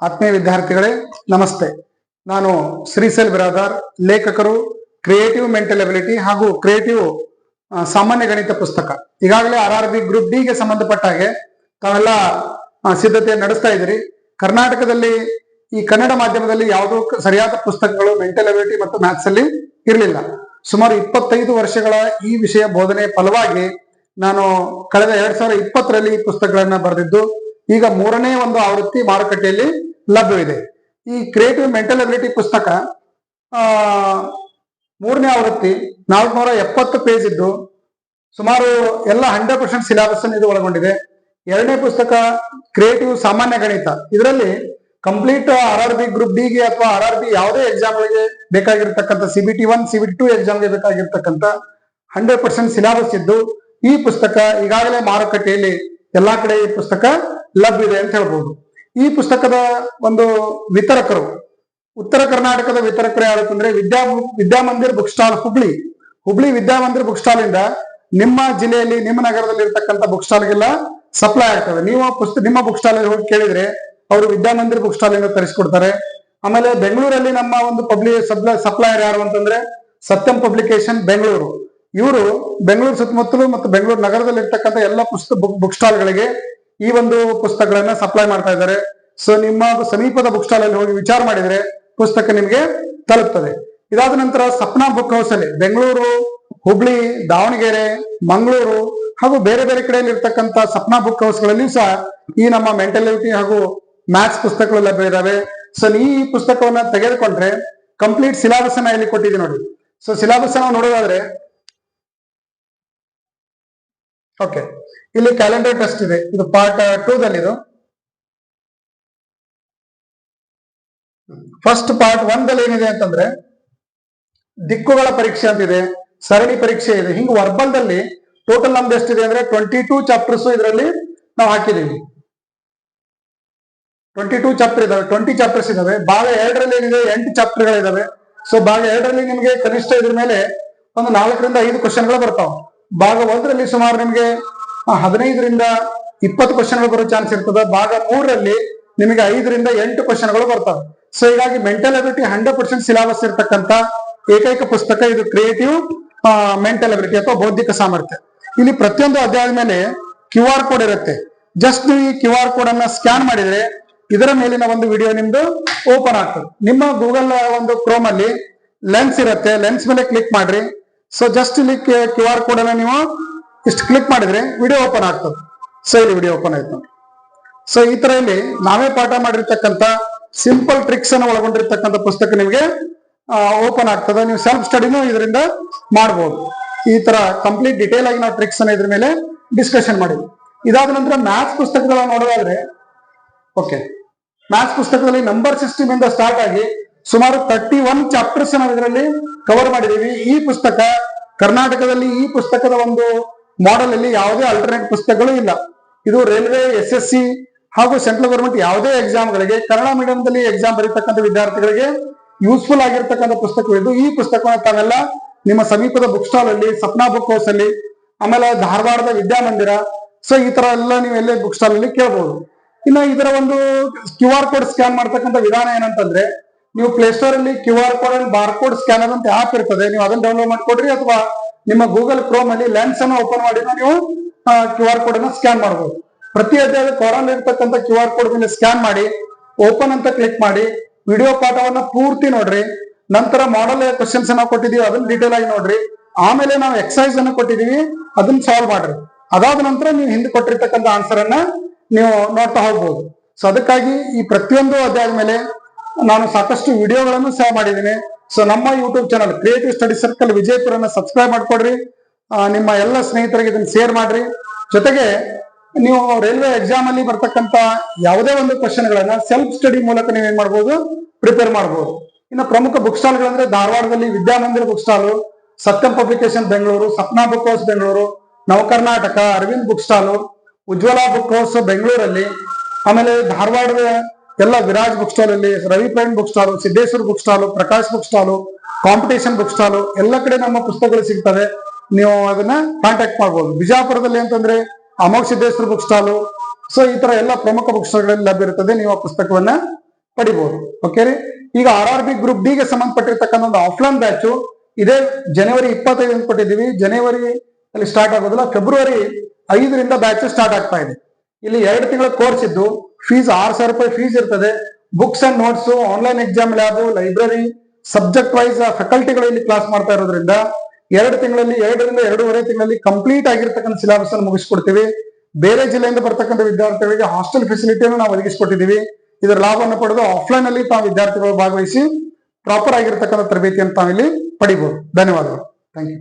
ಆತ್ಮೀಯ ವಿದ್ಯಾರ್ಥಿಗಳೇ, ನಮಸ್ತೆ. ನಾನು ಶ್ರೀಸೆಲ್ ಬಿರಾದಾರ್, ಲೇಖಕರು ಕ್ರಿಯೇಟಿವ್ ಮೆಂಟಲ್ ಎಬಿಲಿಟಿ ಹಾಗೂ ಕ್ರಿಯೇಟಿವ್ ಸಾಮಾನ್ಯ ಗಣಿತ ಪುಸ್ತಕ. ಈಗಾಗಲೇ R R B group D ಗೆ ಸಂಬಂಧಪಟ್ಟ ಹಾಗೆ ತಾವೆಲ್ಲ ಸಿದ್ಧತೆ ನಡೆಸ್ತಾ ಇದ್ದೀರಿ. ಕರ್ನಾಟಕದಲ್ಲಿ ಈ ಕನ್ನಡ ಮಾಧ್ಯಮದಲ್ಲಿ ಯಾವುದೋ ಸರಿಯಾದ ಪುಸ್ತಕಗಳು ಮೆಂಟಲ್ ಎಬಿಲಿಟಿ ಮತ್ತು ಮ್ಯಾಥ್ಸ್ ಅಲ್ಲಿ ಇರಲಿಲ್ಲ. ಸುಮಾರು ಇಪ್ಪತ್ತೈದು ವರ್ಷಗಳ ಈ ವಿಷಯ ಬೋಧನೆ ಫಲವಾಗಿ ನಾನು ಕಳೆದ ಎರಡ್ ಸಾವಿರದ ಇಪ್ಪತ್ತರಲ್ಲಿ ಈ ಪುಸ್ತಕಗಳನ್ನ ಬರೆದಿದ್ದು ಈಗ ಮೂರನೇ ಒಂದು ಆವೃತ್ತಿ ಮಾರುಕಟ್ಟೆಯಲ್ಲಿ ಲಭ್ಯವಿದೆ. ಈ ಕ್ರಿಯೇಟಿವ್ ಮೆಂಟಲ್ ಅಬಿಲಿಟಿ ಪುಸ್ತಕ ಮೂರನೇ ಆವೃತ್ತಿ ನಾಲ್ಕುನೂರ ಎಪ್ಪತ್ತು ಪೇಜ್ ಇದ್ದು ಸುಮಾರು ಎಲ್ಲ ಹಂಡ್ರೆಡ್ ಪರ್ಸೆಂಟ್ ಸಿಲೆಬಸ್ ಅನ್ನು ಇದು ಒಳಗೊಂಡಿದೆ. ಎರಡನೇ ಪುಸ್ತಕ ಕ್ರಿಯೇಟಿವ್ ಸಾಮಾನ್ಯ ಗಣಿತ. ಇದರಲ್ಲಿ complete R R B group D ಗೆ ಅಥವಾ ಆರ್ ಆರ್ ಬಿ ಯಾವುದೇ ಎಕ್ಸಾಮ್ಗಳಿಗೆ ಬೇಕಾಗಿರ್ತಕ್ಕಂಥ C B T one C B T ಎಕ್ಸಾಮ್ಗೆ ಬೇಕಾಗಿರ್ತಕ್ಕಂಥ ಹಂಡ್ರೆಡ್ ಪರ್ಸೆಂಟ್ ಸಿಲೆಬಸ್ ಇದ್ದು ಈ ಪುಸ್ತಕ ಈಗಾಗಲೇ ಮಾರುಕಟ್ಟೆಯಲ್ಲಿ ಎಲ್ಲಾ ಕಡೆ ಈ ಪುಸ್ತಕ ಲಭ್ಯ ಇದೆ ಅಂತ ಹೇಳ್ಬೋದು. ಈ ಪುಸ್ತಕದ ಒಂದು ವಿತರಕರು, ಉತ್ತರ ಕರ್ನಾಟಕದ ವಿತರಕರು ಯಾರು ಅಂತಂದ್ರೆ Vidya, Vidyamandir book stall Hubli. Hubli Vidyamandir book stall ಇಂದ ನಿಮ್ಮ ಜಿಲ್ಲೆಯಲ್ಲಿ, ನಿಮ್ಮ ನಗರದಲ್ಲಿ ಇರ್ತಕ್ಕಂಥ ಬುಕ್ ಸ್ಟಾಲ್ಗೆಲ್ಲ ಸಪ್ಲೈ ಆಗ್ತದೆ. ನೀವು ಪುಸ್ತಕ ನಿಮ್ಮ ಬುಕ್ ಸ್ಟಾಲ್ ಹೋಗಿ ಕೇಳಿದ್ರೆ ಅವರು ವಿದ್ಯಾಮಂದಿರ್ ಬುಕ್ ಸ್ಟಾಲ್ ಇಂದ ತರಿಸ್ಕೊಡ್ತಾರೆ. ಆಮೇಲೆ ಬೆಂಗಳೂರಲ್ಲಿ ನಮ್ಮ ಒಂದು ಪಬ್ಲಿ ಸಪ್ಲೈ ಸಪ್ಲೈಯರ್ ಯಾರು ಅಂತಂದ್ರೆ ಸತ್ಯಂ ಪಬ್ಲಿಕೇಶನ್ ಬೆಂಗಳೂರು. ಇವರು ಬೆಂಗಳೂರು ಸುತ್ತಮುತ್ತಲು ಮತ್ತು ಬೆಂಗಳೂರು ನಗರದಲ್ಲಿ ಇರ್ತಕ್ಕಂಥ ಎಲ್ಲ ಪುಸ್ತಕ ಬುಕ್ ಬುಕ್ ಸ್ಟಾಲ್ಗಳಿಗೆ ಈ ಒಂದು ಪುಸ್ತಕಗಳನ್ನ ಸಪ್ಲೈ ಮಾಡ್ತಾ ಇದ್ದಾರೆ. ಸೊ ನಿಮ್ಮ ಸಮೀಪದ ಬುಕ್ ಸ್ಟಾಲ್ ಅಲ್ಲಿ ಹೋಗಿ ವಿಚಾರ ಮಾಡಿದ್ರೆ ಪುಸ್ತಕ ನಿಮಗೆ ತಲುಪ್ತದೆ. ಇದಾದ ನಂತರ ಸಪ್ನಾ ಬುಕ್ ಹೌಸ್ ಅಲ್ಲಿ ಬೆಂಗಳೂರು, ಹುಬ್ಳಿ, ದಾವಣಗೆರೆ, ಮಂಗಳೂರು ಹಾಗೂ ಬೇರೆ ಬೇರೆ ಕಡೆಯಲ್ಲಿ ಇರ್ತಕ್ಕಂತ ಸಪ್ನಾ ಬುಕ್ ಹೌಸ್ಗಳಲ್ಲಿ ಸಹ ಈ ನಮ್ಮ ಮೆಂಟಲಿಟಿ ಹಾಗೂ ಮ್ಯಾಥ್ಸ್ ಪುಸ್ತಕಗಳು ಲಭ್ಯ ಇದಾವೆ. ಸೊ ಈ ಪುಸ್ತಕವನ್ನ ತೆಗೆದುಕೊಂಡ್ರೆ ಕಂಪ್ಲೀಟ್ ಸಿಲಾಬಸ್ ಅನ್ನ ಇಲ್ಲಿ ಕೊಟ್ಟಿದ್ದೀನಿ ನೋಡಿ. ಸೊ ಸಿಲಾಬಸ್ ನಾವು ನೋಡೋದಾದ್ರೆ ಓಕೆ ಇಲ್ಲಿ ಕ್ಯಾಲೆಂಡರ್ ಟೆಸ್ಟ್ ಇದೆ. ಇದು ಪಾರ್ಟ್ ಟೂ ದಲ್ಲಿ ಇದು ಫಸ್ಟ್ ಪಾರ್ಟ್ ಒನ್ ದಲ್ಲಿ ಏನಿದೆ ಅಂತಂದ್ರೆ, ದಿಕ್ಕುಗಳ ಪರೀಕ್ಷೆ ಅಂತಿದೆ ಸರಣಿ ಪರೀಕ್ಷೆ ಇದೆ. ಹಿಂಗ್ ವರ್ಬಲ್ ದಲ್ಲಿ ಟೋಟಲ್ ನಮ್ದು ಎಷ್ಟಿದೆ ಅಂದ್ರೆ ಟ್ವೆಂಟಿ ಟೂ ಚಾಪ್ಟರ್ಸ್ ಇದರಲ್ಲಿ ನಾವು ಹಾಕಿದೀವಿ. ಟ್ವೆಂಟಿ ಟೂ ಚಾಪ್ಟರ್ ಇದಾವೆ. ಟ್ವೆಂಟಿ ಚಾಪ್ಟರ್ಸ್ ಇದಾವೆ. ಭಾಗ ಎರಡರಲ್ಲಿ ಏನಿದೆ? ಎಂಟು ಚಾಪ್ಟರ್ ಗಳಿದಾವೆ. ಸೊ ಭಾಗ ಎರಡರಲ್ಲಿ ನಿಮಗೆ ಕನಿಷ್ಠ ಇದ್ರ ಮೇಲೆ ಒಂದು ನಾಲ್ಕರಿಂದ ಐದು ಕ್ವಶನ್ಗಳು ಬರ್ತಾವ. ಭಾಗ ಒಂದರಲ್ಲಿ ಸುಮಾರು ನಿಮಗೆ ಹದಿನೈದರಿಂದ ಇಪ್ಪತ್ತು ಕ್ವಶನ್ಗಳು ಬರೋ ಚಾನ್ಸ್ ಇರ್ತದೆ. ಭಾಗ ಮೂರರಲ್ಲಿ ನಿಮಗೆ ಐದರಿಂದ ಎಂಟು ಕ್ವಶನ್ಗಳು ಬರ್ತವೆ. ಸೊ ಹೀಗಾಗಿ mental ability hundred percent syllabus ಇರ್ತಕ್ಕಂಥ ಏಕೈಕ ಪುಸ್ತಕ ಇದು ಕ್ರಿಯೇಟಿವ್ ಮೆಂಟಲ್ ಅಬಿಲಿಟಿ ಅಥವಾ ಬೌದ್ಧಿಕ ಸಾಮರ್ಥ್ಯ. ಇಲ್ಲಿ ಪ್ರತಿಯೊಂದು ಅಧ್ಯಾಯದ ಮೇಲೆ ಕ್ಯೂ ಆರ್ ಕೋಡ್ ಇರುತ್ತೆ. ಜಸ್ಟ್ ನೀವು ಈ ಕ್ಯೂ ಆರ್ ಕೋಡ್ ಅನ್ನ ಸ್ಕ್ಯಾನ್ ಮಾಡಿದ್ರೆ ಇದರ ಮೇಲಿನ ಒಂದು ವಿಡಿಯೋ ನಿಮ್ದು ಓಪನ್ ಆಗ್ತದೆ. ನಿಮ್ಮ ಗೂಗಲ್ ಒಂದು ಕ್ರೋಮ್ ಅಲ್ಲಿ ಲೆನ್ಸ್ ಇರುತ್ತೆ. ಲೆನ್ಸ್ ಮೇಲೆ ಕ್ಲಿಕ್ ಮಾಡ್ರಿ. ಸೊ ಜಸ್ಟ್ ಇಲ್ಲಿ ಕ್ಯೂ ಆರ್ ಕೋಡ್ ಅನ್ನ ನೀವು ಇಷ್ಟು ಕ್ಲಿಕ್ ಮಾಡಿದ್ರೆ ವಿಡಿಯೋ ಓಪನ್ ಆಗ್ತದೆ. ಸೊ ಇಲ್ಲಿ ವಿಡಿಯೋ ಓಪನ್ ಆಯ್ತು ನೋಡಿ. ಸೊ ಈ ತರ ಇಲ್ಲಿ ನಾವೇ ಪಾಠ ಮಾಡಿರ್ತಕ್ಕಂಥ ಸಿಂಪಲ್ ಟ್ರಿಕ್ಸ್ ಅನ್ನು ಒಳಗೊಂಡಿರ್ತಕ್ಕಂಥ ಪುಸ್ತಕ ನಿಮಗೆ ಓಪನ್ ಆಗ್ತದೆ. ನೀವು ಸೆಲ್ಫ್ ಸ್ಟಡಿನೂ ಇದರಿಂದ ಮಾಡಬಹುದು ಈ ತರ ಕಂಪ್ಲೀಟ್ ಡಿಟೇಲ್ ಆಗಿ ನಾವು ಟ್ರಿಕ್ಸ್ ಅನ್ನ ಇದ್ರ ಮೇಲೆ ಡಿಸ್ಕಷನ್ ಮಾಡಿದ್ವಿ. ಇದಾದ ನಂತರ ಮ್ಯಾಥ್ಸ್ ಪುಸ್ತಕಗಳನ್ನ ನೋಡೋದಾದ್ರೆ ಓಕೆ ಮ್ಯಾಥ್ಸ್ ಪುಸ್ತಕದಲ್ಲಿ ನಂಬರ್ ಸಿಸ್ಟಮ್ ಇಂದ ಸ್ಟಾರ್ಟ್ ಆಗಿ ಸುಮಾರು ತರ್ಟಿ ಒನ್ ಚಾಪ್ಟರ್ಸ್ ನಾವು ಇದರಲ್ಲಿ ಕವರ್ ಮಾಡಿದೀವಿ ಈ ಪುಸ್ತಕ ಕರ್ನಾಟಕದಲ್ಲಿ ಈ ಪುಸ್ತಕದ ಒಂದು ಮಾಡೆಲ್ ಅಲ್ಲಿ ಯಾವುದೇ ಅಲ್ಟರ್ನೇಟ್ ಪುಸ್ತಕಗಳು ಇಲ್ಲ. ಇದು ರೈಲ್ವೆ ಎಸ್ ಎಸ್ ಸಿ ಹಾಗೂ ಸೆಂಟ್ರಲ್ ಗವರ್ಮೆಂಟ್ ಯಾವುದೇ ಎಕ್ಸಾಮ್ಗಳಿಗೆ ಕನ್ನಡ ಮೀಡಿಯಂದಲ್ಲಿ ಎಕ್ಸಾಮ್ ಬರೀತಕ್ಕಂಥ ವಿದ್ಯಾರ್ಥಿಗಳಿಗೆ ಯೂಸ್ಫುಲ್ ಆಗಿರ್ತಕ್ಕಂಥ ಪುಸ್ತಕಗಳಿದ್ದು ಈ ಪುಸ್ತಕವನ್ನು ತಾವೆಲ್ಲ ನಿಮ್ಮ ಸಮೀಪದ ಬುಕ್ ಸ್ಟಾಲ್ ಅಲ್ಲಿ, ಸಪ್ನಾ ಬುಕ್ ಹೌಸ್ ಅಲ್ಲಿ, ಆಮೇಲೆ ಧಾರವಾಡದ ವಿದ್ಯಾಮಂದಿರ ಸೊ ಈ ತರ ಎಲ್ಲ ನೀವು ಎಲ್ಲೇ ಬುಕ್ ಸ್ಟಾಲ್ ಅಲ್ಲಿ ಕೇಳಬಹುದು ಇನ್ನು ಇದರ ಒಂದು ಕ್ಯೂ ಆರ್ ಕೋಡ್ ಸ್ಕ್ಯಾನ್ ಮಾಡ್ತಕ್ಕಂಥ ವಿಧಾನ ಏನಂತಂದ್ರೆ ನೀವು ಪ್ಲೇಸ್ಟೋರ್ ಅಲ್ಲಿ Q R code and bar code scanner ಅಂತ ಆಪ್ ಇರ್ತದೆ. ನೀವು ಅದನ್ನ ಡೌನ್ಲೋಡ್ ಮಾಡ್ಕೊಡ್ರಿ ಅಥವಾ ನಿಮ್ಮ ಗೂಗಲ್ ಕ್ರೋಮ್ ಅಲ್ಲಿ ಲೆನ್ಸ್ ಅನ್ನು ಓಪನ್ ಮಾಡಿ ನೀವು ಕ್ಯೂ ಆರ್ ಕೋಡ್ ಅನ್ನು ಸ್ಕ್ಯಾನ್ ಮಾಡಬಹುದು ಪ್ರತಿ ಅಧ್ಯಾಯದ ಕೊರಲ್ ಇರ್ತಕ್ಕಂಥ ಕ್ಯೂ ಆರ್ ಕೋಡ್ ಮೇಲೆ ಸ್ಕ್ಯಾನ್ ಮಾಡಿ ಓಪನ್ ಅಂತ ಕ್ಲಿಕ್ ಮಾಡಿ ವಿಡಿಯೋ ಪಾಠವನ್ನ ಪೂರ್ತಿ ನೋಡ್ರಿ. ನಂತರ ಮಾಡೆಲ್ ಕ್ವಶನ್ಸ್ ಅನ್ನ ಕೊಟ್ಟಿದೀವಿ ಅದನ್ನ ಡೀಟೇಲ್ ಆಗಿ ನೋಡ್ರಿ. ಆಮೇಲೆ ನಾವು ಎಕ್ಸಸೈಸ್ ಅನ್ನು ಕೊಟ್ಟಿದೀವಿ ಅದನ್ನ ಸಾಲ್ವ್ ಮಾಡ್ರಿ. ಅದಾದ ನಂತರ ನೀವು ಹಿಂದೆ ಕೊಟ್ಟಿರ್ತಕ್ಕಂಥ ಆನ್ಸರ್ ಅನ್ನ ನೀವು ನೋಡ್ತಾ ಹೋಗ್ಬೋದು. ಸೊ ಅದಕ್ಕಾಗಿ ಈ ಪ್ರತಿಯೊಂದು ಅಧ್ಯಾಯದ ಮೇಲೆ ನಾನು ಸಾಕಷ್ಟು ವಿಡಿಯೋಗಳನ್ನು ಸಹ ಮಾಡಿದ್ದೀನಿ. ಸೊ ನಮ್ಮ YouTube channel creative study circle ವಿಜಯಪುರನ subscribe ಮಾಡ್ಕೊಡ್ರಿ. ನಿಮ್ಮ ಎಲ್ಲ ಸ್ನೇಹಿತರಿಗೆ ಇದನ್ನ ಶೇರ್ ಮಾಡ್ರಿ. ಜೊತೆಗೆ, ನೀವು ರೈಲ್ವೆ ಎಕ್ಸಾಮ್ ಅಲ್ಲಿ ಬರ್ತಕ್ಕಂತ ಯಾವುದೇ ಒಂದು ಕ್ವಶನ್ ಗಳನ್ನ ಸೆಲ್ಫ್ ಸ್ಟಡಿ ಮೂಲಕ ನೀವು ಏನ್ ಮಾಡ್ಬೋದು? ಪ್ರಿಪೇರ್ ಮಾಡಬಹುದು ಇನ್ನು ಪ್ರಮುಖ ಬುಕ್ ಸ್ಟಾಲ್ ಗಳಂದ್ರೆ ಧಾರವಾಡದಲ್ಲಿ Vidyamandira book stall Satyam publication Bengaluru, Sapna book house Bengaluru, Navakarnataka, Aravind book stall Ujwala book house ಬೆಂಗಳೂರಲ್ಲಿ, ಆಮೇಲೆ ಧಾರವಾಡದ ಎಲ್ಲ ವಿರಾಜ್ ಬುಕ್ ಸ್ಟಾಲ್ ಅಲ್ಲಿ Ravi prime book stall Siddeshwara book stall Prakash book stall competition book stall ಎಲ್ಲ ಕಡೆ ನಮ್ಮ ಪುಸ್ತಕಗಳು ಸಿಗ್ತವೆ. ನೀವು ಅದನ್ನ ಕಾಂಟ್ಯಾಕ್ಟ್ ಮಾಡ್ಬೋದು. ಬಿಜಾಪುರದಲ್ಲಿ ಅಂತಂದ್ರೆ ಅಮೋಘ ಸಿದ್ದೇಶ್ವರ ಬುಕ್ ಸ್ಟಾಲು ಸೊ ಈ ತರ ಎಲ್ಲ ಪ್ರಮುಖ ಪುಸ್ತಕಗಳಲ್ಲಿ ಲಭ್ಯ ಇರುತ್ತದೆ ನೀವು ಆ ಪುಸ್ತಕವನ್ನ ಪಡಿಬಹುದು ಓಕೆ ರೀ? ಈಗ R R B group D ಗೆ ಸಂಬಂಧಪಟ್ಟಿರ್ತಕ್ಕಂಥ ಒಂದು ಆಫ್ಲೈನ್ ಬ್ಯಾಚ್ ಇದೇ ಜನವರಿ ಇಪ್ಪತ್ತೈದು ಕೊಟ್ಟಿದ್ದೀವಿ. ಜನವರಿ ಅಲ್ಲಿ ಸ್ಟಾರ್ಟ್ ಆಗೋದಿಲ್ಲ. ಫೆಬ್ರವರಿ ಐದರಿಂದ ಬ್ಯಾಚ್ ಸ್ಟಾರ್ಟ್ ಆಗ್ತಾ ಇದೆ. ಇಲ್ಲಿ ಎರಡು ತಿಂಗಳ ಕೋರ್ಸ್ ಇದ್ದು ಫೀಸ್ ಆರು ಸಾವಿರ ರೂಪಾಯಿ ಫೀಸ್ ಇರ್ತದೆ. Books and notes online exam lab library subject wise ಫ್ಯಾಕಲ್ಟಿಗಳು ಇಲ್ಲಿ ಕ್ಲಾಸ್ ಮಾಡ್ತಾ ಇರೋದ್ರಿಂದ ಎರಡು ತಿಂಗಳಲ್ಲಿ, ಎರಡರಿಂದ ಎರಡೂವರೆ ತಿಂಗಳಲ್ಲಿ ಕಂಪ್ಲೀಟ್ ಆಗಿರ್ತಕ್ಕಂಥ ಸಿಲೆಬಸ್ ಅನ್ನು ಮುಗಿಸ್ಕೊಡ್ತೀವಿ. ಬೇರೆ ಜಿಲ್ಲೆಯಿಂದ ಬರ್ತಕ್ಕಂಥ ವಿದ್ಯಾರ್ಥಿಗಳಿಗೆ ಹಾಸ್ಟೆಲ್ ಫೆಸಿಲಿಟಿಯನ್ನು ನಾವು ಒದಗಿಸ್ಕೊಟ್ಟಿದ್ದೀವಿ. ಇದರ ಲಾಭವನ್ನು ಪಡೆದು ಆಫ್ಲೈನ್ ಅಲ್ಲಿ ತಾವು ವಿದ್ಯಾರ್ಥಿಗಳು ಭಾಗವಹಿಸಿ ಪ್ರಾಪರ್ ಆಗಿರ್ತಕ್ಕಂಥ ತರಬೇತಿಯನ್ನು ತಾವಿಲ್ಲಿ ಪಡಿಬಹುದು ಧನ್ಯವಾದಗಳು. Thank you